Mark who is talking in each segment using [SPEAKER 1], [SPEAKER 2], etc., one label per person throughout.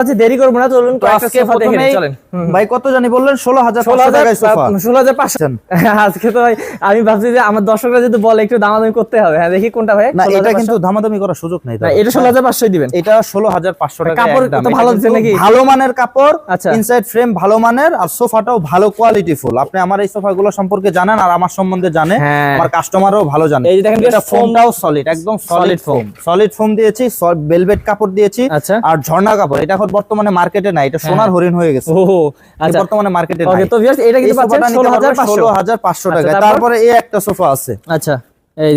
[SPEAKER 1] আচ্ছা দেরি করব না চলুন
[SPEAKER 2] আজকে
[SPEAKER 1] সোফা দেখে নিই,
[SPEAKER 2] প্রথমেই
[SPEAKER 1] চলেন হুম, হুম।
[SPEAKER 2] ভাই কত জানি বললেন ষোলো হাজার
[SPEAKER 1] ষোলো হাজার ষোলো হাজার পাঁচশো আজকে তো ভাই আমি ভাবছি যে আমার দর্শকরা যদি বলে একটু দামাদামি করতে হবে হ্যাঁ দেখি কোনটা ভাই
[SPEAKER 2] না এটা কিন্তু দামাদামি করার সুযোগ নেই
[SPEAKER 1] এটা ষোলো হাজার পাঁচশোই দিবেন
[SPEAKER 2] এটা ষোলো হাজার পাঁচশো টাকা
[SPEAKER 1] কাপড়
[SPEAKER 2] একদম।
[SPEAKER 1] ভালো দিচ্ছে নাকি?
[SPEAKER 2] ভালো মানের কাপড়
[SPEAKER 1] আচ্ছা।
[SPEAKER 2] ইনসাইড ফ্রেম ভালো মানের আর সোফাটাও ভালো কোয়ালিটি ফুল আপনি আমার এই সোফা গুলো সম্পর্কে জানেন আর আমার সম্বন্ধে জানে
[SPEAKER 1] হ্যাঁ।
[SPEAKER 2] আমার কাস্টমারও ভালো জানে
[SPEAKER 1] এই যে দেখেন
[SPEAKER 2] এটা ফোমটাও সলিড একদম সলিড। ফোম সলিড ফোম দিয়েছি ভেলভেট কাপড় দিয়েছি
[SPEAKER 1] আচ্ছা।
[SPEAKER 2] আর ঝর্ণা কাপড় এটা বর্তমানে মার্কেটে নাই এটা সোনার হরিণ হয়ে গেছে।
[SPEAKER 1] ও আচ্ছা।
[SPEAKER 2] বর্তমানে মার্কেটে
[SPEAKER 1] ওকে
[SPEAKER 2] নাই।
[SPEAKER 1] তো ভিউয়ার্স এটা কিন্তু পাচ্ছেন ষোলো হাজার পাঁচশো।
[SPEAKER 2] ষোলো হাজার পাঁচশো
[SPEAKER 1] আচ্ছা,
[SPEAKER 2] টাকা।
[SPEAKER 1] তারপরে?
[SPEAKER 2] এই একটা সোফা আছে।
[SPEAKER 1] আচ্ছা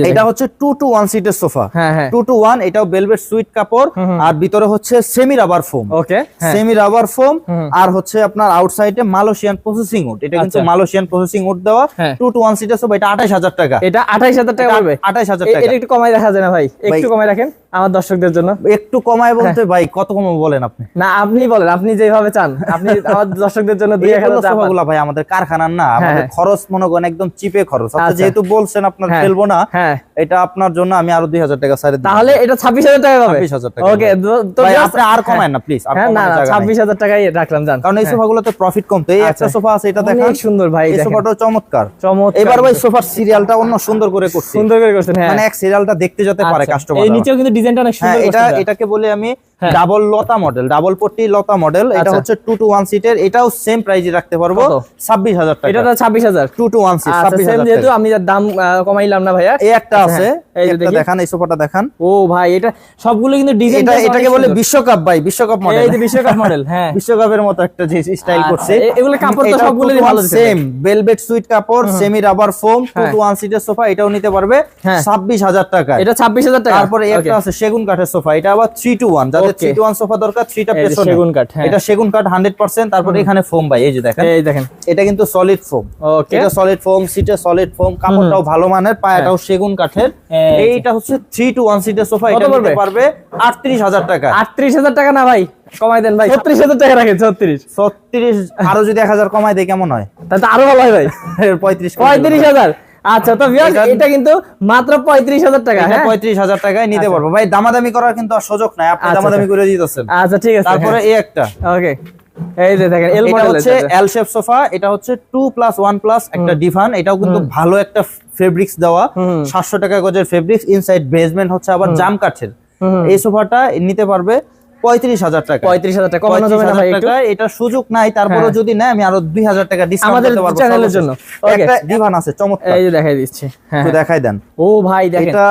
[SPEAKER 2] এটা হচ্ছে টু টু ওয়ান সিটের সোফা।
[SPEAKER 1] হ্যাঁ হ্যাঁ।
[SPEAKER 2] টু টু ওয়ান এটাও বেলভেট সুইট কাপড় আর ভিতরে হচ্ছে সেমি রাবার ফোম
[SPEAKER 1] ওকে হ্যাঁ।
[SPEAKER 2] সেমি রাবার ফোম আর হচ্ছে আপনার আউটসাইডে মালয়েশিয়ান প্রসেসিং উড এটা কিন্তু। মালয়েশিয়ান প্রসেসিং উড দেওয়া।
[SPEAKER 1] হ্যাঁ।
[SPEAKER 2] টু টু ওয়ান সিটের সোফা এটা আঠাশ হাজার টাকা।
[SPEAKER 1] এটা আঠাইশ হাজার টাকা
[SPEAKER 2] আঠাশ হাজার টাকা।
[SPEAKER 1] এটা একটু কমাই দেখা যায় না ভাই। একটু কমাই রাখেন আমার দর্শকদের জন্য।
[SPEAKER 2] একটু কমায় বলতে
[SPEAKER 1] হ্যাঁ।
[SPEAKER 2] ভাই কত কম বলেন আপনি?
[SPEAKER 1] না আপনি বলেন আপনি যেভাবে চান। আপনি আমার দর্শকদের জন্য দুই হাজার।
[SPEAKER 2] সোফাগুলো ভাই আমাদের কারখানার না আমাদের
[SPEAKER 1] হ্যাঁ।
[SPEAKER 2] খরচ মনে করেন একদম চিপে খরচ।
[SPEAKER 1] আচ্ছা।
[SPEAKER 2] যেহেতু বলছেন আপনার
[SPEAKER 1] হ্যাঁ।
[SPEAKER 2] ফেলব না এটা আপনার জন্য আমি আরও দুই হাজার টাকা সাইড
[SPEAKER 1] তাহলে এটা ছাব্বিশ হাজার টাকা পাবে
[SPEAKER 2] 26,000 টাকা
[SPEAKER 1] ওকে তো
[SPEAKER 2] আপনি আর কমায় না প্লিজ
[SPEAKER 1] না ছাব্বিশ হাজার টাকাই রাখলাম জান
[SPEAKER 2] কারণ এই সোফাগুলোতে প্রফিট কম। তো এই একটা
[SPEAKER 1] আচ্ছা।
[SPEAKER 2] সোফা আছে এটা দেখেন।
[SPEAKER 1] অনেক সুন্দর ভাই
[SPEAKER 2] এই। সোফাটাও চমৎকার।
[SPEAKER 1] চমৎকার।
[SPEAKER 2] এবার ভাই সোফার সিরিয়ালটা অন্য সুন্দর করে করছি।
[SPEAKER 1] সুন্দর করে করছেন হ্যাঁ।
[SPEAKER 2] মানে এক সিরিয়ালটা দেখতে যেতে পারে
[SPEAKER 1] আচ্ছা।
[SPEAKER 2] কাস্টমার
[SPEAKER 1] এই নিচেও কিন্তু ডিজাইনটা অনেক
[SPEAKER 2] হ্যাঁ
[SPEAKER 1] সুন্দর
[SPEAKER 2] এটা এটাকে বলে আমি
[SPEAKER 1] হ্যাঁ।
[SPEAKER 2] ডাবল লতা মডেল ডাবল পট্টি লতা মডেল এটা
[SPEAKER 1] আচ্ছা।
[SPEAKER 2] হচ্ছে টু টু ওয়ান সিটের এটাও সেম প্রাইজে রাখতে পারব? ছাব্বিশ হাজার
[SPEAKER 1] এটা
[SPEAKER 2] টাকা
[SPEAKER 1] তো ছাব্বিশ হাজার।
[SPEAKER 2] টু টু ওয়ান সিট
[SPEAKER 1] আচ্ছা যেহেতু আমি দাম কমাইলাম না ভাইয়া।
[SPEAKER 2] এই একটা আছে
[SPEAKER 1] হ্যাঁ।
[SPEAKER 2] দেখান এই সোফাটা দেখান।
[SPEAKER 1] ও ভাই এটা সবগুলো কিন্তু ডিজাইন
[SPEAKER 2] এটা এটাকে বলে বিশ্বকাপ ভাই বিশ্বকাপ মডেল
[SPEAKER 1] এই যে বিশ্বকাপ মডেল হ্যাঁ।
[SPEAKER 2] বিশ্বকাপের মতো একটা যে স্টাইল
[SPEAKER 1] আচ্ছা,
[SPEAKER 2] করছে।
[SPEAKER 1] এগুলো কাপড় তো সবগুলোরই ভালো
[SPEAKER 2] সেম ভেলভেট সুইট কাপড় সেমি রাবার ফোম টু
[SPEAKER 1] হ্যাঁ।
[SPEAKER 2] টু ওয়ান সিটের সোফা এটাও নিতে পারবে
[SPEAKER 1] হ্যাঁ।
[SPEAKER 2] ছাব্বিশ হাজার টাকা
[SPEAKER 1] এটা ছাব্বিশ হাজার টাকা।
[SPEAKER 2] তারপরে একটা আছে সেগুন কাঠের সোফা এটা আবার three two one
[SPEAKER 1] Okay.
[SPEAKER 2] Three two one sofa দরকার থ্রিটা পেছনে।
[SPEAKER 1] সেগুন কাঠ।
[SPEAKER 2] এটা সেগুন কাঠ হান্ড্রেড পার্সেন্ট তারপরে এখানে ফোম ভাই এই যে দেখেন।
[SPEAKER 1] এই দেখেন।
[SPEAKER 2] এটা কিন্তু সলিড ফোম এটা সলিড ফোম সিটে সলিড ফোম কাপড়টাও ভালো মানের পায়াটাও সেগুন কাঠের। এইটা হচ্ছে থ্রি টু ওয়ান সিটের সোফা এটা নিতে পারবে আটত্রিশ হাজার টাকা।
[SPEAKER 1] আটত্রিশ হাজার টাকা না ভাই? কমাই দেন ভাই। ছত্রিশ হাজার টাকা রাখেন ছত্রিশ।
[SPEAKER 2] ছত্রিশ আরও যদি এক হাজার কমায় দেয় কেমন হয়?
[SPEAKER 1] তাহলে আরও ভালো হয় ভাই।
[SPEAKER 2] পঁয়ত্রিশ
[SPEAKER 1] পঁয়ত্রিশ হাজার। আচ্ছা তো
[SPEAKER 2] এটা-
[SPEAKER 1] কিন্তু মাত্র পঁয়ত্রিশ হাজার টাকা হ্যাঁ?
[SPEAKER 2] পঁয়ত্রিশ হাজার টাকায় নিতে পারব। ভাই দামাদামি করার কিন্তু আর সুযোগ নাই। আপনি
[SPEAKER 1] আচ্ছা,
[SPEAKER 2] দামাদামি
[SPEAKER 1] আচ্ছা।
[SPEAKER 2] করে দিতেছেন।
[SPEAKER 1] আচ্ছা ঠিক আছে
[SPEAKER 2] তারপরে এই একটা।
[SPEAKER 1] ওকে এই যে দেখেন এল মডেল
[SPEAKER 2] হচ্ছে এল শেপ সোফা এটা হচ্ছে টু প্লাস ওয়ান প্লাস একটা ডিভান এটাও কিন্তু ভালো একটা ফেব্রিক্স দেওয়া।
[SPEAKER 1] হুম।
[SPEAKER 2] সাতশো টাকা গজের ফেব্রিক্স ইনসাইড বেসমেন্ট হচ্ছে আবার জাম কাঠের। এই সোফাটা নিতে পারবে পঁয়ত্রিশ হাজার টাকা।
[SPEAKER 1] পঁয়ত্রিশ হাজার টাকা কমানো যাবে না ভাই একটু।
[SPEAKER 2] এটা সুযোগ নাই তারপরে। যদি নেয় আমি আরও দুই হাজার টাকা ডিসকাউন্ট
[SPEAKER 1] আমাদের চ্যানেলের জন্য।
[SPEAKER 2] একটা ডিভান আছে চমৎকার।
[SPEAKER 1] এই যে দেখাই দিচ্ছি। হ্যাঁ
[SPEAKER 2] দেখাই দেন।
[SPEAKER 1] ও ভাই দেখেন।
[SPEAKER 2] এটা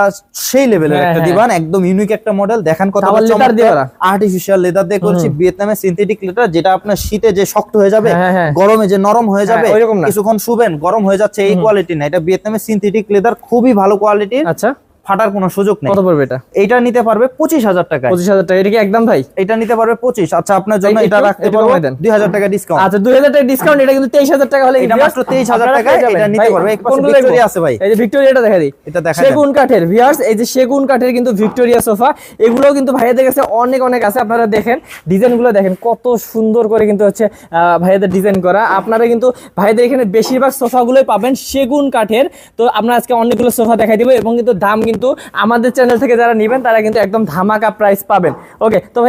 [SPEAKER 2] সেই লেভেলের
[SPEAKER 1] হ্যাঁ,
[SPEAKER 2] একটা
[SPEAKER 1] হ্যাঁ।
[SPEAKER 2] দিবান একদম ইউনিক একটা মডেল দেখেন কত
[SPEAKER 1] আবার দিয়ে
[SPEAKER 2] আর্টিফিশিয়াল লেদার দিয়ে করছি ভিয়েতনামে সিনথেটিক লেদার যেটা আপনার শীতে যে শক্ত হয়ে যাবে
[SPEAKER 1] হ্যাঁ।
[SPEAKER 2] গরমে যে নরম হয়ে যাবে কিছুক্ষণ শুবেন গরম হয়ে যাচ্ছে এই কোয়ালিটি না। এটা ভিয়েতনামে সিনথেটিক লেদার খুবই ভালো কোয়ালিটির
[SPEAKER 1] আচ্ছা।
[SPEAKER 2] ফাটার কোনো সুযোগ নেই।
[SPEAKER 1] কত পড়বে এটা?
[SPEAKER 2] এটা নিতে পারবে পঁচিশ হাজার টাকায়।
[SPEAKER 1] পঁচিশ হাজার টাকা। এটা কি একদম ভাই?
[SPEAKER 2] এটা নিতে পারবে পঁচিশ। আচ্ছা আপনার জন্য এটা রাখতে পারব
[SPEAKER 1] কমাই দেন।
[SPEAKER 2] দুই হাজার টাকা ডিসকাউন্ট
[SPEAKER 1] আচ্ছা দুই হাজার টাকা ডিসকাউন্ট এটা কিন্তু তেইশ হাজার টাকা হলে
[SPEAKER 2] এটা মাত্র 23,000 টাকায় এটা নিতে পারবে।
[SPEAKER 1] কোনগুলো
[SPEAKER 2] ভিক্টোরিয়া আছে ভাই।
[SPEAKER 1] এই যে ভিক্টোরিয়াটা দেখা দিই।
[SPEAKER 2] এটা দেখা
[SPEAKER 1] সেগুন কাঠের। ভিউয়ার্স এই যে সেগুন কাঠের কিন্তু ভিক্টোরিয়া সোফা এগুলো কিন্তু ভাইয়াদের কাছে অনেক অনেক আছে। আপনারা দেখেন ডিজাইনগুলো দেখেন কত সুন্দর করে কিন্তু হচ্ছে আহ, ভাইয়াদের ডিজাইন করা। আপনারা কিন্তু ভাইয়াদের এখানে বেশিরভাগ সোফা গুলোই পাবেন সেগুন কাঠের। তো আমরা আজকে অনেকগুলো সোফা দেখাই দিব এবং কিন্তু দাম কিন্তু আমাদের চ্যানেল থেকে যারা নেবেন তারা কিন্তু একদম ধামাকা প্রাইস পাবেন। ওকে তো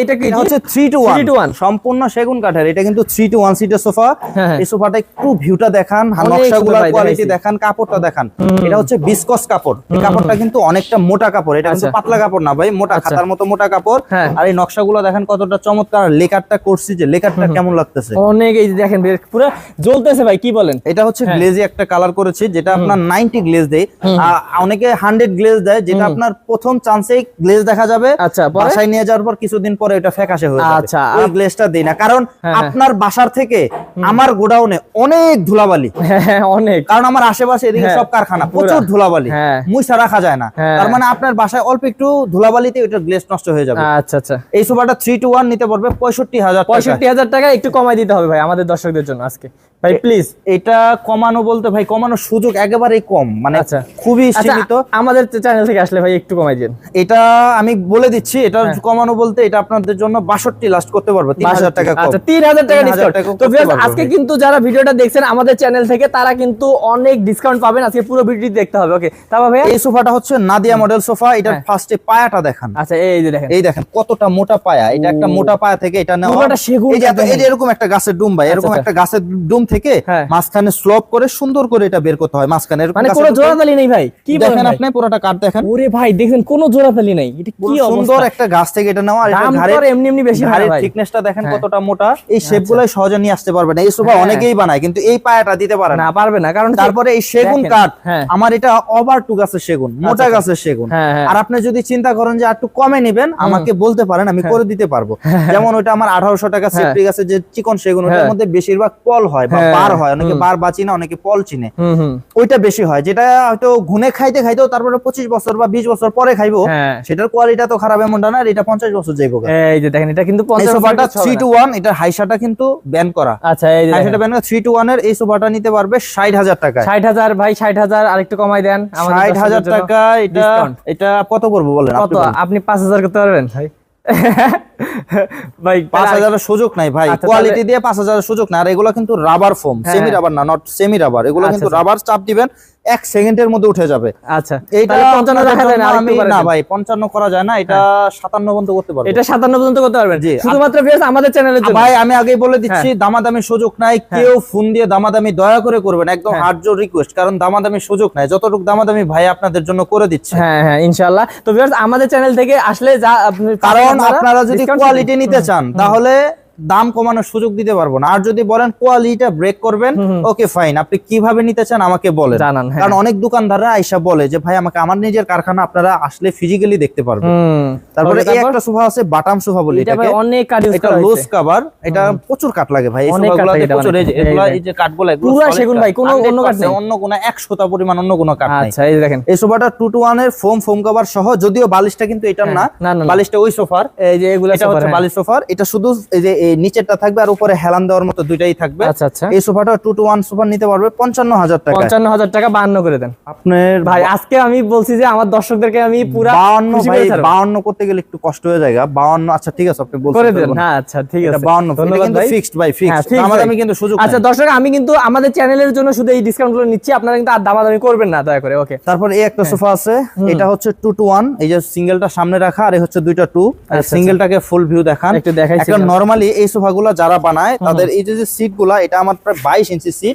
[SPEAKER 1] এটা কি?
[SPEAKER 2] হচ্ছে three two
[SPEAKER 1] one two
[SPEAKER 2] one সম্পূর্ণ সেগুন কাঠের। এটা কিন্তু থ্রি টু ওয়ান সিটের সোফা এই সোফাটা একটু ভিউটা দেখান কোয়ালিটি দেখান কাপড়টা দেখান। এটা হচ্ছে বিস্কস কাপড়। এই কাপড়টা কিন্তু অনেকটা মোটা কাপড়। এটা
[SPEAKER 1] হচ্ছে
[SPEAKER 2] পাতলা কাপড় না ভাই মোটা
[SPEAKER 1] আচ্ছা।
[SPEAKER 2] খাতার মতো মোটা কাপড়।
[SPEAKER 1] হ্যাঁ।
[SPEAKER 2] আর এই নকশাগুলো দেখেন কতটা চমৎকার। লেকারটা করছি যে লেকারটা কেমন লাগতেছে।
[SPEAKER 1] অনেক এই দেখেন পুরো জ্বলতেছে ভাই কি বলেন?
[SPEAKER 2] এটা হচ্ছে
[SPEAKER 1] হ্যাঁ।
[SPEAKER 2] গ্লেজি একটা কালার করেছি যেটা আপনার 90 গ্লেজ দেয়। অনেকে 100 আপডেট গ্লেজ দেয় যেটা আপনার প্রথম চান্সেই গ্লেজ দেখা যাবে।
[SPEAKER 1] আচ্ছা
[SPEAKER 2] বাসায় নিয়ে যাওয়ার পর কিছুদিন পরে এটা ফ্যাকাশে হয়ে যাবে।
[SPEAKER 1] আচ্ছা আর
[SPEAKER 2] গ্লেজটা দেই না। কারণ
[SPEAKER 1] হ্যাঁ, হ্যাঁ।
[SPEAKER 2] আপনার বাসার থেকে আমার গোডাউনে অনেক ধুলাবালি।
[SPEAKER 1] হ্যাঁ অনেক।
[SPEAKER 2] কারণ আমার আশেপাশে এদিকে
[SPEAKER 1] হ্যাঁ,
[SPEAKER 2] সব কারখানা প্রচুর ধুলাবালি। মুইসা রাখা যায় না। তার মানে আপনার বাসায় অল্প একটু ধুলাবালিতে এটা গ্লেজ নষ্ট হয়ে যাবে।
[SPEAKER 1] আচ্ছা আচ্ছা।
[SPEAKER 2] এই সোফাটা 3 টু 1 নিতে পারবে পঁয়ষট্টি হাজার
[SPEAKER 1] পঁয়ষট্টি হাজার টাকা একটু কমাই দিতে হবে ভাই আমাদের দর্শকদের জন্য আজকে। ভাই প্লিজ
[SPEAKER 2] এটা কমানো বলতে ভাই কমানোর সুযোগ একেবারেই কম মানে
[SPEAKER 1] আচ্ছা।
[SPEAKER 2] খুবই
[SPEAKER 1] আচ্ছা
[SPEAKER 2] সীমিত।
[SPEAKER 1] আমাদের চ্যানেল থেকে আসলে ভাই একটু কমাই দিন।
[SPEAKER 2] এটা আমি বলে দিচ্ছি এটা
[SPEAKER 1] হ্যাঁ।
[SPEAKER 2] কমানো বলতে এটা আপনাদের জন্য বাষট্টি লাস্ট করতে পারব তিন হাজার টাকা
[SPEAKER 1] আচ্ছা তিন হাজার টাকা ডিসকাউন্ট তো আজকে কিন্তু যারা ভিডিওটা দেখছেন আমাদের চ্যানেল থেকে তারা কিন্তু অনেক ডিসকাউন্ট পাবেন। আজকে পুরো ভিডিওটি দেখতে হবে ওকে তারপর ভাই
[SPEAKER 2] এই সোফাটা হচ্ছে নাদিয়া মডেল সোফা এটার
[SPEAKER 1] হ্যাঁ।
[SPEAKER 2] ফার্স্টে পায়াটা দেখান।
[SPEAKER 1] আচ্ছা এই যে দেখেন।
[SPEAKER 2] এই দেখেন কতটা মোটা পায়া। এটা একটা মোটা পায়া থেকে এটা নেওয়া এই যে এরকম একটা গাছের ডুম ভাই এরকম
[SPEAKER 1] আচ্ছা,
[SPEAKER 2] একটা গাছের ডুম থেকে
[SPEAKER 1] হ্যাঁ।
[SPEAKER 2] মাঝখানে স্লোপ করে সুন্দর করে এটা বের করতে হয়। মাঝখানে
[SPEAKER 1] মানে কোনো জোড়াতালি নেই ভাই কি
[SPEAKER 2] দেখেন আপনি পুরোটা কাঠ দেখেন।
[SPEAKER 1] ওরে ভাই দেখছেন কোনো জোড়াতালি নেই এটা কি
[SPEAKER 2] সুন্দর একটা গাছ থেকে এটা নেওয়া আর এটা
[SPEAKER 1] আর এমনি এমনি বেশি
[SPEAKER 2] ঘাড়ের থিকনেসটা দেখেন
[SPEAKER 1] হ্যাঁ।
[SPEAKER 2] কতটা মোটা এই শেপগুলাই সহজে নিয়ে আসতে পারবে না। এই সোফা
[SPEAKER 1] হ্যাঁ।
[SPEAKER 2] অনেকেই বানায় কিন্তু এই পায়াটা দিতে পারে না।
[SPEAKER 1] পারবে না কারণ
[SPEAKER 2] তারপরে এই সেগুন কাঠ আমার এটা ওভার টু গাছের সেগুন মোটা
[SPEAKER 1] আচ্ছা।
[SPEAKER 2] গাছের সেগুন। আর আপনি যদি চিন্তা করেন যে একটু কমে নেবেন আমাকে বলতে পারেন আমি করে দিতে পারব। যেমন ওটা আমার আঠারোশো টাকা গাছের যে চিকন সেগুন ওটার। মধ্যে বেশিরভাগ পল হয় বা
[SPEAKER 1] হ্যাঁ,
[SPEAKER 2] বার হয় অনেকে
[SPEAKER 1] হুম।
[SPEAKER 2] বার বাঁচি না অনেকে পল চিনে। ওইটা বেশি হয়। যেটা হয়তো ঘুনে খাইতে খাইতেও তারপরে পঁচিশ বছর বা বিশ বছর পরে খাইবো
[SPEAKER 1] হ্যাঁ।
[SPEAKER 2] সেটার কোয়ালিটি তো খারাপ এমনটা না এটা পঞ্চাশ বছর যাইবো
[SPEAKER 1] এই যে দেখেন এটা কিন্তু
[SPEAKER 2] এই
[SPEAKER 1] 50
[SPEAKER 2] সোফাটা
[SPEAKER 1] বছরের
[SPEAKER 2] থ্রি টু ওয়ান এটার হাইসাটা কিন্তু ব্যান করা।
[SPEAKER 1] আচ্ছা এই
[SPEAKER 2] হাইসাটা ব্যান করা থ্রি টু ওয়ানের এই সোফাটা নিতে পারবে ষাট হাজার টাকা
[SPEAKER 1] ষাট হাজার ভাই ষাট হাজার আরেকটু কমাই দেন
[SPEAKER 2] ষাট হাজার টাকা এটা এটা কত করব বলেন। আপনি
[SPEAKER 1] পাঁচ হাজার করতে পারবেন? ভাই। ভাই
[SPEAKER 2] পাঁচ
[SPEAKER 1] তাহলে
[SPEAKER 2] হাজারের সুযোগ নাই ভাই।
[SPEAKER 1] আচ্ছা,
[SPEAKER 2] কোয়ালিটি দিয়ে পাঁচ হাজারের সুযোগ না আর এগুলো কিন্তু রাবার ফোম
[SPEAKER 1] হ্যাঁ,
[SPEAKER 2] সেমি
[SPEAKER 1] হ্যাঁ।
[SPEAKER 2] রাবার না নট সেমি রাবার এগুলো
[SPEAKER 1] আচ্ছা,
[SPEAKER 2] কিন্তু
[SPEAKER 1] আচ্ছা।
[SPEAKER 2] রাবার চাপ দিবেন এক সেকেন্ডের মধ্যে উঠে যাবে।
[SPEAKER 1] আচ্ছা
[SPEAKER 2] এইটা
[SPEAKER 1] তাহলে পঞ্চান্ন
[SPEAKER 2] আপনাদের
[SPEAKER 1] রাখা যায় না
[SPEAKER 2] আমি না ভাই পঞ্চান্ন করা যায় না এটা সাতান্ন পর্যন্ত করতে পারব।
[SPEAKER 1] এটা সাতান্ন পর্যন্ত করতে পারবেন।
[SPEAKER 2] জি,
[SPEAKER 1] শুধুমাত্র viewers আমাদের চ্যানেলের জন্য।
[SPEAKER 2] ভাই আমি আগেই বলে দিচ্ছি দামাদামি সুযোগ নাই কেউ ফোন দিয়ে দামাদামি দয়া করে করবেন একদম
[SPEAKER 1] হ্যাঁ।
[SPEAKER 2] হার্ড রিকোয়েস্ট কারণ দামাদামি সুযোগ নাই। যতটুকু দামাদামি ভাই আপনাদের জন্য করে দিচ্ছে।
[SPEAKER 1] হ্যাঁ হ্যাঁ ইনশাআল্লাহ। তো viewers আমাদের চ্যানেল থেকে আসলে যা
[SPEAKER 2] কারণ আপনারা যদি
[SPEAKER 1] discount
[SPEAKER 2] কোয়ালিটি নিতে চান তাহলে দাম কমানোর সুযোগ দিতে পারব না। আর যদি বলেন কোয়ালিটিটা ব্রেক করবেন ওকে ফাইন আপনি কীভাবে নিতে চান আমাকে বলেন।
[SPEAKER 1] জানান, হ্যাঁ।
[SPEAKER 2] কারণ অনেক দোকানদাররা আইসা বলে যে ভাই আমাকে আমার নিজের কারখানা আপনারা আসলে ফিজিক্যালি দেখতে পারবেন। তারপরে এই একটা সোফা আছে বাটাম সোফা বলি
[SPEAKER 1] এটা
[SPEAKER 2] এটাকে।
[SPEAKER 1] অনেক ইউজ
[SPEAKER 2] এটা লোস কভার এটা প্রচুর কাঠ লাগে ভাই। এই সোফাগুলোতে প্রচুর এই যে। এগুলা
[SPEAKER 1] এই
[SPEAKER 2] যে কাঠগুলো এগুলো
[SPEAKER 1] পুরা সেগুন ভাই, কোনো অন্য
[SPEAKER 2] 100%
[SPEAKER 1] নেই।
[SPEAKER 2] অন্য কোনো একশোটা পরিমাণ অন্য কোনো কাঠ নাই।
[SPEAKER 1] আচ্ছা এই দেখেন।
[SPEAKER 2] এই সোফাটা টু টু ওয়ানের ফোম ফোম কভার সহ যদিও বালিশটা কিন্তু এটার না
[SPEAKER 1] হ্যাঁ, না।
[SPEAKER 2] বালিশটা ওই সোফার।
[SPEAKER 1] এই যে এগুলো
[SPEAKER 2] এটা হচ্ছে বালিশ সোফার। এটা শুধু এই যে নিচেরটা থাকবে আর উপরে হেলান দেওয়ার মতো দুইটাই থাকবে।
[SPEAKER 1] আচ্ছা আচ্ছা।
[SPEAKER 2] এই সোফাটা টু টু ওয়ান সোফা নিতে পারবে পঞ্চান্ন হাজার টাকা
[SPEAKER 1] পঞ্চান্ন হাজার টাকা বান্ন করে দেন।
[SPEAKER 2] আপনার
[SPEAKER 1] ভাই আজকে আমি বলছি যে আমার দর্শকদেরকে আমি পুরা
[SPEAKER 2] বাউন্ন
[SPEAKER 1] খুশি
[SPEAKER 2] ভাই। বাউন্ন করতে গেলে একটু কষ্ট হয়ে যায় বাউন্ন আচ্ছা ঠিক আছে আপনি বলছেন
[SPEAKER 1] করে দেন। হ্যাঁ আচ্ছা ঠিক আছে। ধন্যবাদ
[SPEAKER 2] কিন্তু ফিক্সড ভাই
[SPEAKER 1] হ্যাঁ,
[SPEAKER 2] ফিক্সড আমাদের আমি কিন্তু সুযোগ
[SPEAKER 1] আচ্ছা দর্শক আমি কিন্তু আমাদের চ্যানেলের জন্য শুধু এই ডিসকাউন্টগুলো নিচ্ছি। আপনারা কিন্তু আর দামাদামি করবেন না দয়া করে ওকে।
[SPEAKER 2] তারপর এই একটা সোফা আছে এটা হচ্ছে টু টু ওয়ান এই যে সিঙ্গেলটা সামনে রাখা আর এই হচ্ছে দুইটা টু সিঙ্গেলটাকে ফুল ভিউ দেখান।
[SPEAKER 1] একটু দেখাইছি
[SPEAKER 2] একটা নরমালি এই সোফাগুলো যারা বানায় তাদের এই যে যে সিটগুলা এটা আমার প্রায় বাইশ ইঞ্চি সিট।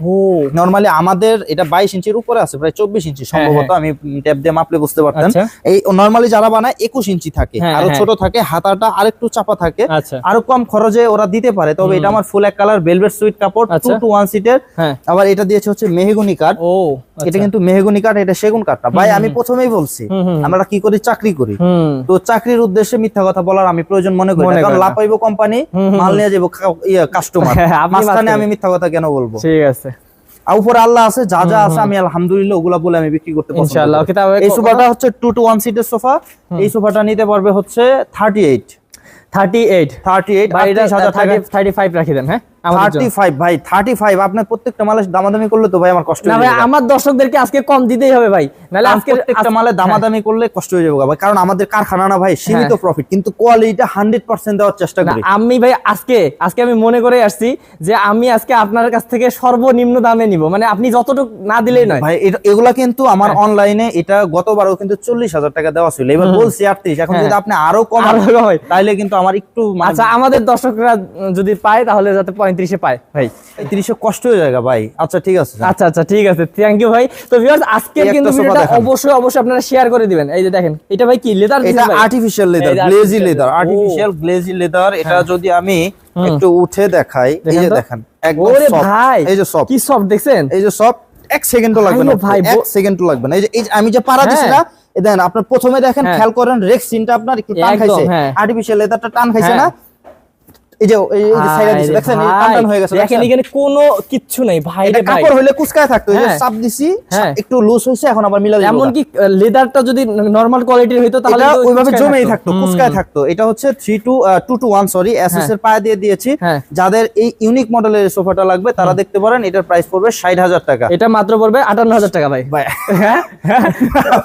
[SPEAKER 2] নরমালি আমাদের এটা বাইশ ইঞ্চির উপরে আছে প্রায় চব্বিশ ইঞ্চি। সম্ভবত আমি ট্যাপ দিয়ে মাপলে বুঝতে পারতেন।
[SPEAKER 1] হ্যাঁ, আচ্ছা।
[SPEAKER 2] এই নরমালি যারা বানায় একুশ ইঞ্চি থাকে।
[SPEAKER 1] হ্যাঁ,
[SPEAKER 2] আরও
[SPEAKER 1] হ্যাঁ।
[SPEAKER 2] ছোট থাকে হাতাটা আরেকটু চাপা থাকে।
[SPEAKER 1] আচ্ছা।
[SPEAKER 2] আরও কম খরচে ওরা দিতে পারে তবে এটা আমার ফুল এক কালার ভেলভেট সুইট কাপড় টু
[SPEAKER 1] আচ্ছা।
[SPEAKER 2] টু ওয়ান সিটের
[SPEAKER 1] হ্যাঁ।
[SPEAKER 2] আবার এটা দিয়েছে হচ্ছে মেহগুনি কাঠ।
[SPEAKER 1] ও
[SPEAKER 2] এটা কিন্তু মেহগুনি কাঠ এটা সেগুন কাঠ না ভাই আমি প্রথমেই বলছি। আমরা কি করি? চাকরি করি। তো চাকরির উদ্দেশ্যে মিথ্যা কথা বলার আমি প্রয়োজন মনে করি। কারণ
[SPEAKER 1] করেন
[SPEAKER 2] লাভ পাইবো কোম্পানি মাল নিয়ে যাব ইয়ে কাস্টমার
[SPEAKER 1] হ্যাঁ,
[SPEAKER 2] মাঝখানে। আমি মিথ্যা কথা কেন বলব?
[SPEAKER 1] ঠিক আছে।
[SPEAKER 2] আর উপরে আল্লাহ আছে যা যা আছে আমি আলহামদুলিল্লাহ ওগুলা বলে আমি বিক্রি করতে
[SPEAKER 1] ইনশাআল্লাহ
[SPEAKER 2] এই সোফাটা হচ্ছে টু সিটের সোফা। এই সোফাটা নিতে পারবে হচ্ছে thirty eight
[SPEAKER 1] thirty eight
[SPEAKER 2] thirty eight
[SPEAKER 1] ভাই এটা
[SPEAKER 2] হাজার টাকা।
[SPEAKER 1] থার্টি থার্টি ফাইভ রাখি দেন হ্যাঁ? আমাদের
[SPEAKER 2] থার্টি
[SPEAKER 1] জন্য।
[SPEAKER 2] ফাইভ ভাই থার্টি ফাইভ আপনার প্রত্যেকটা মালের দামাদামি করলে তো ভাই আমার কষ্ট
[SPEAKER 1] না ভাই আমার দর্শকদেরকে আজকে কম দিতেই হবে ভাই। নাহলে আজকে
[SPEAKER 2] প্রত্যেকটা মালে দামাদামি করলে কষ্ট হয়ে যাবে ভাই। কারণ আমাদের কারখানা না ভাই সীমিত প্রফিট কিন্তু কোয়ালিটিটা হান্ড্রেড পার্সেন্ট দেওয়ার চেষ্টা করি।
[SPEAKER 1] আমি ভাই আজকে আজকে আমি মনে করে আসছি যে আমি আজকে আপনার কাছ থেকে সর্বনিম্ন দামে নিব। মানে আপনি যতটুকু না দিলেই নয়।
[SPEAKER 2] ভাই এগুলা কিন্তু আমার
[SPEAKER 1] হ্যাঁ।
[SPEAKER 2] অনলাইনে এটা গতবারও কিন্তু চল্লিশ হাজার টাকা দেওয়া ছিল। এবার বলছি আটত্রিশ এখন
[SPEAKER 1] হ্যাঁ।
[SPEAKER 2] যদি আপনি আরও কম
[SPEAKER 1] কমাই।
[SPEAKER 2] তাইলে কিন্তু আমার একটু মানে
[SPEAKER 1] আচ্ছা আমাদের দর্শকরা যদি পায় তাহলে যাতে পঁয়ত্রিশে পায়। ভাই
[SPEAKER 2] তিরিশে কষ্ট হয়ে যায় ভাই। আচ্ছা ঠিক আছে
[SPEAKER 1] আচ্ছা আচ্ছা ঠিক আছে। থ্যাংক ইউ ভাই। তো ভিউয়ার্স আজকের
[SPEAKER 2] এই
[SPEAKER 1] কিন্তু ভিডিওটা অবশ্যই অবশ্যই আপনারা শেয়ার করে দিবেন। এই যে দেখেন এটা ভাই কি লেদার
[SPEAKER 2] এটা artificial leather glazy leather artificial glazy leather এটা যদি আমি একটু উঠে দেখাই এই যে। দেখেন একদম এই যে সফট
[SPEAKER 1] কি সফট দেখছেন?
[SPEAKER 2] এই যে সব এক সেকেন্ডও লাগবে না।
[SPEAKER 1] ভাই
[SPEAKER 2] এক সেকেন্ডও লাগবে না। এই যে আমি যে পাড়া দিছি
[SPEAKER 1] হ্যাঁ।
[SPEAKER 2] না দেখেন আপনার প্রথমে দেখেন
[SPEAKER 1] হ্যাঁ।
[SPEAKER 2] খেয়াল করেন রেক্স সিনটা আপনার একটু টান খাইছে।
[SPEAKER 1] হ্যাঁ।
[SPEAKER 2] আর্টিফিশিয়াল লেদারটা টান খাইছে
[SPEAKER 1] হ্যাঁ।
[SPEAKER 2] না এই যে এই এই যে সাইডে দিছি
[SPEAKER 1] আরে
[SPEAKER 2] দেখছেন? এই
[SPEAKER 1] ভাই,
[SPEAKER 2] টান টান হয়ে গেছে
[SPEAKER 1] দেখেন এখানে কোনো কিচ্ছু নাই ভাই
[SPEAKER 2] এটা কাপড় হইলে কুচকায় থাকতো এই যে
[SPEAKER 1] হ্যাঁ।
[SPEAKER 2] চাপ দিছি
[SPEAKER 1] হ্যাঁ।
[SPEAKER 2] একটু লুজ হইছে এখন আবার মিলা দিলাম
[SPEAKER 1] এমনকি লেদারটা যদি নরমাল কোয়ালিটির হইতো তাহলে
[SPEAKER 2] ওইভাবে জমেই
[SPEAKER 1] থাকতো।
[SPEAKER 2] থাকতো কুচকায় থাকতো। এটা হচ্ছে three two two two one sorry SS এর পায়ে দিয়ে দিয়েছি।
[SPEAKER 1] হ্যাঁ।
[SPEAKER 2] যাদের এই ইউনিক মডেলের সোফাটা লাগবে তারা দেখতে পারেন এটার প্রাইস পড়বে ষাট হাজার টাকা।
[SPEAKER 1] এটা মাত্র পড়বে আটান্ন হাজার টাকা ভাই।
[SPEAKER 2] ভাই,
[SPEAKER 1] হ্যাঁ?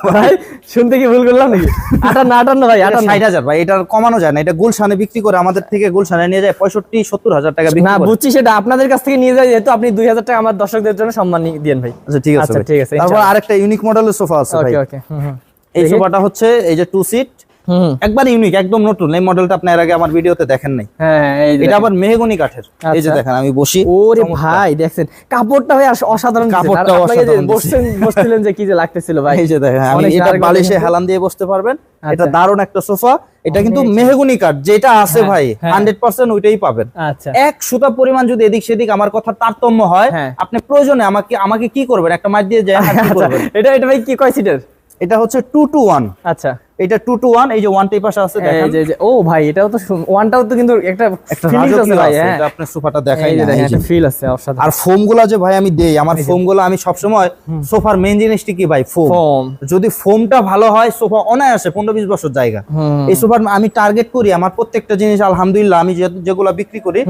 [SPEAKER 1] ভাই শুনতে কি ভুল করলাম নাকি? আটান্ন আটান্ন ভাই
[SPEAKER 2] ষাট হাজার ভাই এটা কমানো যায় না এটা গুলশানে বিক্রি করে আমাদের থেকে গুলশানে নিয়ে যায় পঁয়ষট্টি সত্তর হাজার টাকা
[SPEAKER 1] না বুঝছি সেটা আপনাদের কাছ থেকে নিয়ে যায় যেহেতু আপনি দুই হাজার টাকা আমার দর্শকদের জন্য সম্মান দিয়েন ভাই।
[SPEAKER 2] আচ্ছা ঠিক আছে
[SPEAKER 1] আচ্ছা, ঠিক আছে,
[SPEAKER 2] তারপর। আরেকটা ইউনিক মডেলের সোফা আছে ভাই।
[SPEAKER 1] ওকে ওকে হুম হুম।
[SPEAKER 2] এই সোফাটা হচ্ছে এই যে টু সিট একবার ইউনিক একদম নতুন। এই মডেলটা আপনি এর আগে আমার ভিডিওতে দেখেন নাই।
[SPEAKER 1] হ্যাঁ হ্যাঁ,
[SPEAKER 2] এটা আবার মেহগনি কাঠের। এই যে
[SPEAKER 1] আচ্ছা।
[SPEAKER 2] দেখেন আমি বসি।
[SPEAKER 1] ওরে ভাই দেখছেন। কাপড়টা ভাই অসাধারণ কাপড়টা
[SPEAKER 2] অসাধারণ
[SPEAKER 1] বসছেন বসছিলেন যে কি যে লাগতেছিল ভাই।
[SPEAKER 2] এই যে দেখেন আমি এটা বালিশে হেলান দিয়ে বসতে পারবেন। এটা
[SPEAKER 1] আচ্ছা।
[SPEAKER 2] দারুণ একটা সোফা। এটা কিন্তু মেহগনি কাঠ যেটা আছে
[SPEAKER 1] হ্যাঁ,
[SPEAKER 2] ভাই
[SPEAKER 1] হ্যাঁ।
[SPEAKER 2] হান্ড্রেড পার্সেন্ট ওইটাই পাবেন।
[SPEAKER 1] আচ্ছা।
[SPEAKER 2] এক সুতা পরিমাণ যদি এদিক সেদিক আমার কথা তারতম্য হয়
[SPEAKER 1] হ্যাঁ।
[SPEAKER 2] আপনি প্রয়োজনে আমাকে আমাকে কি করবেন? একটা মাছ দিয়ে যায়
[SPEAKER 1] এটা এটা ভাই কি কয় সিটের?
[SPEAKER 2] এটা হচ্ছে টু টু ওয়ান
[SPEAKER 1] আচ্ছা।
[SPEAKER 2] এটা টু টু ওয়ান এই যে ওয়ান পাশে আছে দেখেন।
[SPEAKER 1] এই যে ও ভাই এটাও তো ওয়ানটাও তো কিন্তু একটা ফিলিংস আছে ভাই হ্যাঁ।
[SPEAKER 2] এটা আপনার সোফাটা দেখাই না, এই যে।
[SPEAKER 1] একটা ফিল আছে অসাধারণ।
[SPEAKER 2] আর ফোমগুলা যে ভাই আমি দেই আমার ফোমগুলো আমি সবসময় সোফার মেইন জিনিসটি কি ভাই? ফোম
[SPEAKER 1] ফোম
[SPEAKER 2] যদি ফোমটা ভালো হয় সোফা অনায়াসে পনেরো বিশ বছর জায়গা। এই সোফার আমি টার্গেট করি আমার প্রত্যেকটা জিনিস আলহামদুলিল্লাহ আমি যেগুলো বিক্রি করি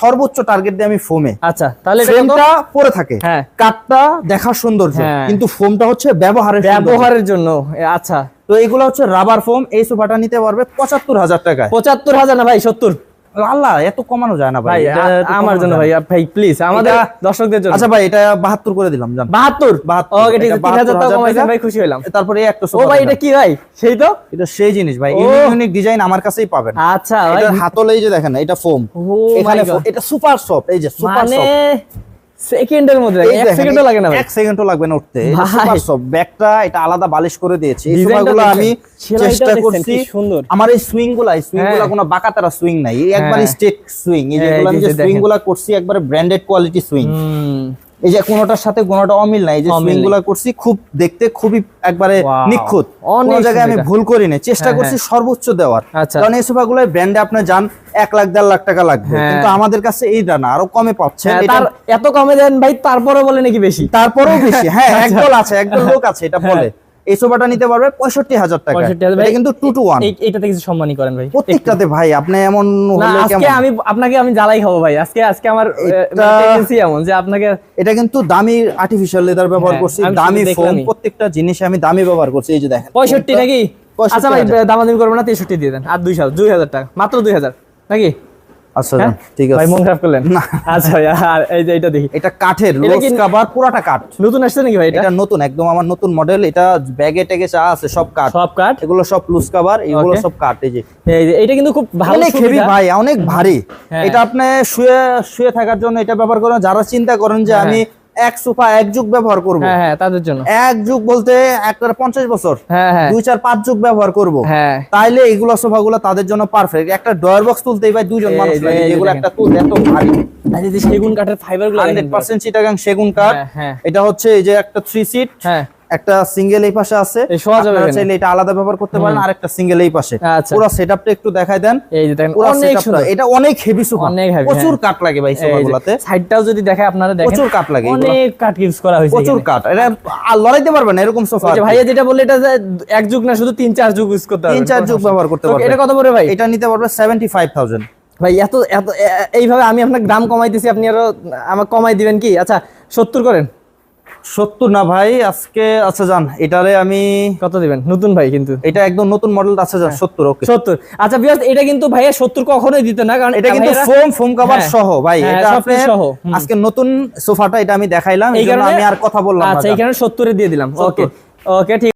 [SPEAKER 2] সর্বোচ্চ টার্গেট দিই আমি ফোমে
[SPEAKER 1] আচ্ছা তাহলে?
[SPEAKER 2] ফ্রেমটা পরে থাকে।
[SPEAKER 1] হ্যাঁ।
[SPEAKER 2] কাঠটা দেখার সৌন্দর্য
[SPEAKER 1] হ্যাঁ।
[SPEAKER 2] কিন্তু ফোমটা হচ্ছে ব্যবহারের
[SPEAKER 1] ব্যবহারের জন্য আচ্ছা।
[SPEAKER 2] তো এগুলো হচ্ছে রাবার ফোম এই সোফাটা নিতে পারবে পঁচাত্তর হাজার টাকায়।
[SPEAKER 1] পঁচাত্তর হাজার না ভাই সত্তর?
[SPEAKER 2] আল্লাহ এত কমানো যায় না ভাই
[SPEAKER 1] আমার জন্য ভাই ভাই প্লিজ আমাদের দর্শকদের জন্য।
[SPEAKER 2] আচ্ছা ভাই এটা বাহাত্তর করে দিলাম জান।
[SPEAKER 1] বাহাত্তর?
[SPEAKER 2] 72
[SPEAKER 1] ওকে ঠিক আছে
[SPEAKER 2] এটা
[SPEAKER 1] তিন হাজার টাকা
[SPEAKER 2] 72,000
[SPEAKER 1] কমাইছেন ভাই খুশি হলাম
[SPEAKER 2] তারপরে এই একটা
[SPEAKER 1] ও ভাই এটা কি ভাই? সেই তো?
[SPEAKER 2] এটা সেই জিনিস ভাই। ইউনিক ডিজাইন আমার কাছেই পাবেন।
[SPEAKER 1] আচ্ছা ভাই।
[SPEAKER 2] এটার হাতল এই যে দেখেন এটা ফোম
[SPEAKER 1] ও
[SPEAKER 2] এখানে এটা সুপার সফট এই যে সুপার
[SPEAKER 1] মানে
[SPEAKER 2] সফট
[SPEAKER 1] সেকেন্ডের মধ্যে এক সেকেন্ডও লাগে না
[SPEAKER 2] এক সেকেন্ডও লাগবে না উঠতে। সুপার সফট ব্যাগটা এটা আলাদা বালিশ করে দিয়েছি। এই
[SPEAKER 1] ডিজাইনটা
[SPEAKER 2] আমি চেষ্টা করছি।
[SPEAKER 1] সুন্দর।
[SPEAKER 2] আমার এই সুইংগুলা সুইংগুলা
[SPEAKER 1] হ্যাঁ।
[SPEAKER 2] কোনো বাঁকাতারা সুইং নাই। একবার
[SPEAKER 1] হ্যাঁ।
[SPEAKER 2] State swing. এই
[SPEAKER 1] হ্যাঁ,
[SPEAKER 2] যেগুলো আমি যে সুইং। গুলা করছি একবারে ব্র্যান্ডেড কোয়ালিটি সুইং।
[SPEAKER 1] হুম।
[SPEAKER 2] এই যে কোনোটার সাথে কোনোটা অমিল নাই যে সুইং। গুলা করছি খুব দেখতে খুবই একবারে. নিখুঁত
[SPEAKER 1] অনেক
[SPEAKER 2] জায়গায় আমি ভুল করি না চেষ্টা
[SPEAKER 1] হ্যাঁ,
[SPEAKER 2] করছি সর্বোচ্চ দেওয়ার
[SPEAKER 1] আচ্ছা।
[SPEAKER 2] কারণ এই সোফাগুলো ব্র্যান্ডে আপনি যান এক লাখ দেড় লাখ টাকা লাগবে
[SPEAKER 1] হ্যাঁ।
[SPEAKER 2] কিন্তু আমাদের কাছে এই না আরও কমে পাচ্ছেন
[SPEAKER 1] হ্যাঁ, এত কমে দেন ভাই তারপরে বলে নাকি বেশি
[SPEAKER 2] তারপরেও বেশি হ্যাঁ
[SPEAKER 1] আচ্ছা।
[SPEAKER 2] একদল আছে একদল লোক আছে এটা বলে এই সোফাটা নিতে পারবে পঁয়ষট্টি হাজার টাকা।
[SPEAKER 1] 65,000 ভাই।
[SPEAKER 2] এটা কিন্তু টু টু ওয়ান
[SPEAKER 1] কিছু সম্মানই করেন ভাই
[SPEAKER 2] প্রত্যেকটাতে ভাই আপনি এমন
[SPEAKER 1] আজকে আমি আপনাকে আমি জ্বালাই খাব ভাই। আজকে আজকে আমার এমন যে আপনাকে
[SPEAKER 2] এটা কিন্তু দামি আর্টিফিশিয়াল লেদার ব্যবহার
[SPEAKER 1] হ্যাঁ,
[SPEAKER 2] করছি দামি
[SPEAKER 1] দেখলামই।
[SPEAKER 2] প্রত্যেকটা জিনিসে আমি দামি ব্যবহার করছি এই যে দেখেন।
[SPEAKER 1] পঁয়ষট্টি নাকি?
[SPEAKER 2] 65
[SPEAKER 1] আচ্ছা ভাই দামাদামি করব না তেষট্টি দিয়ে দেন। আর দুই হাজার দুই হাজার টাকা মাত্র দুই হাজার নাকি?
[SPEAKER 2] আচ্ছা
[SPEAKER 1] হ্যাঁ?
[SPEAKER 2] যান,
[SPEAKER 1] ভাই মন খারাপ করলেন? আচ্ছা আর এই যে এটা দেখি।
[SPEAKER 2] এটা কাঠের রোজ
[SPEAKER 1] কি-
[SPEAKER 2] পুরাটা কাঠ।
[SPEAKER 1] নতুন আসছে নাকি ভাই এটা?
[SPEAKER 2] এটা নতুন একদম আমার নতুন মডেল এটা ব্যাগে ট্যাগে চা আছে সব কাঠ।
[SPEAKER 1] সব কাঠ?
[SPEAKER 2] এগুলো সব লুজ কাভার এগুলো সব কাঠ এই যে।
[SPEAKER 1] এটা কিন্তু খুব ভালো
[SPEAKER 2] হেভি ভাই অনেক ভারী।
[SPEAKER 1] হ্যাঁ।
[SPEAKER 2] এটা আপনি শুয়ে শুয়ে থাকার জন্য এটা ব্যবহার করেন। যারা চিন্তা করেন যে
[SPEAKER 1] হ্যাঁ।
[SPEAKER 2] আমি এক সোফা এক যুগ ব্যবহার করব।
[SPEAKER 1] হ্যাঁ হ্যাঁ তাদের জন্য।
[SPEAKER 2] এক যুগ বলতে একটা পঞ্চাশ বছর।
[SPEAKER 1] হ্যাঁ হ্যাঁ।
[SPEAKER 2] দুই চার পাঁচ যুগ ব্যবহার করব।
[SPEAKER 1] হ্যাঁ।
[SPEAKER 2] তাইলে এগুলো সোফাগুলো তাদের জন্য পারফেক্ট একটা ডয়ার বক্স তুলতেই ভাই
[SPEAKER 1] দুজন
[SPEAKER 2] মানুষ
[SPEAKER 1] দেখেন।
[SPEAKER 2] একটা তুলতে এত ভারী।
[SPEAKER 1] সেগুন কাঠের ফাইবারগুলো
[SPEAKER 2] হান্ড্রেড পার্সেন্ট চিটাগাং সেগুন কাঠ। এটা হচ্ছে এই যে একটা থ্রি সিট
[SPEAKER 1] হ্যাঁ।
[SPEAKER 2] একটা সিঙ্গেল এই পাশে আছে। আপনারা। চাইলে এটা আলাদা ব্যবহার করতে পারেন আর একটা সিঙ্গেল এই পাশে।
[SPEAKER 1] আচ্ছা।
[SPEAKER 2] পুরো সেটআপটা একটু দেখাই দেন।
[SPEAKER 1] এই যে দেখেন অনেক সুন্দর।
[SPEAKER 2] এটা অনেক হেভি সোফা
[SPEAKER 1] অনেক heavy,
[SPEAKER 2] প্রচুর
[SPEAKER 1] হ্যাঁ।
[SPEAKER 2] কাঠ লাগে ভাই সোফাগুলোতে
[SPEAKER 1] সাইডটাও যদি দেখে আপনারা দেখেন
[SPEAKER 2] প্রচুর কাঠ লাগে
[SPEAKER 1] অনেক কাঠ ইউজ করা হয়েছে
[SPEAKER 2] প্রচুর। কাঠ এটা আর লড়াইতে পারবেন না এরকম সোফা
[SPEAKER 1] ভাইয়া যেটা বললে এটা যে এক যুগ না শুধু তিন চার যুগ ইউজ করতে হবে
[SPEAKER 2] তিন চার যুগ ব্যবহার করতে পারবেন।
[SPEAKER 1] এটা কত পড়ে ভাই?
[SPEAKER 2] এটা নিতে পারবে সেভেন্টি ফাইভ থাউজেন্ড
[SPEAKER 1] ভাই এত এত এইভাবে আমি আপনাকে দাম কমাইতেছি আপনি আরও আমাকে কমাই দিবেন কি? আচ্ছা সত্তর করেন।
[SPEAKER 2] সত্তর না ভাই আজকে আচ্ছা যান এটারে আমি
[SPEAKER 1] কত দিবেন? নতুন ভাই কিন্তু।
[SPEAKER 2] এটা একদম নতুন মডেল আছে যান সত্তর ওকে
[SPEAKER 1] সত্তর। আচ্ছা বিয়াস এটা কিন্তু ভাইয়া সত্তর কখনোই দিতে না কারণ
[SPEAKER 2] এটা কিন্তু ফোম ফোম কভার
[SPEAKER 1] হ্যাঁ।
[SPEAKER 2] সহ ভাই।
[SPEAKER 1] হ্যাঁ,
[SPEAKER 2] এটা আপনি
[SPEAKER 1] সহ।
[SPEAKER 2] আজকে নতুন সোফাটা এটা আমি দেখাইলাম এই
[SPEAKER 1] কারণে
[SPEAKER 2] আমি আর কথা বললাম
[SPEAKER 1] আচ্ছা। এখানে সত্তরে দিয়ে দিলাম ওকে ওকে ঠিক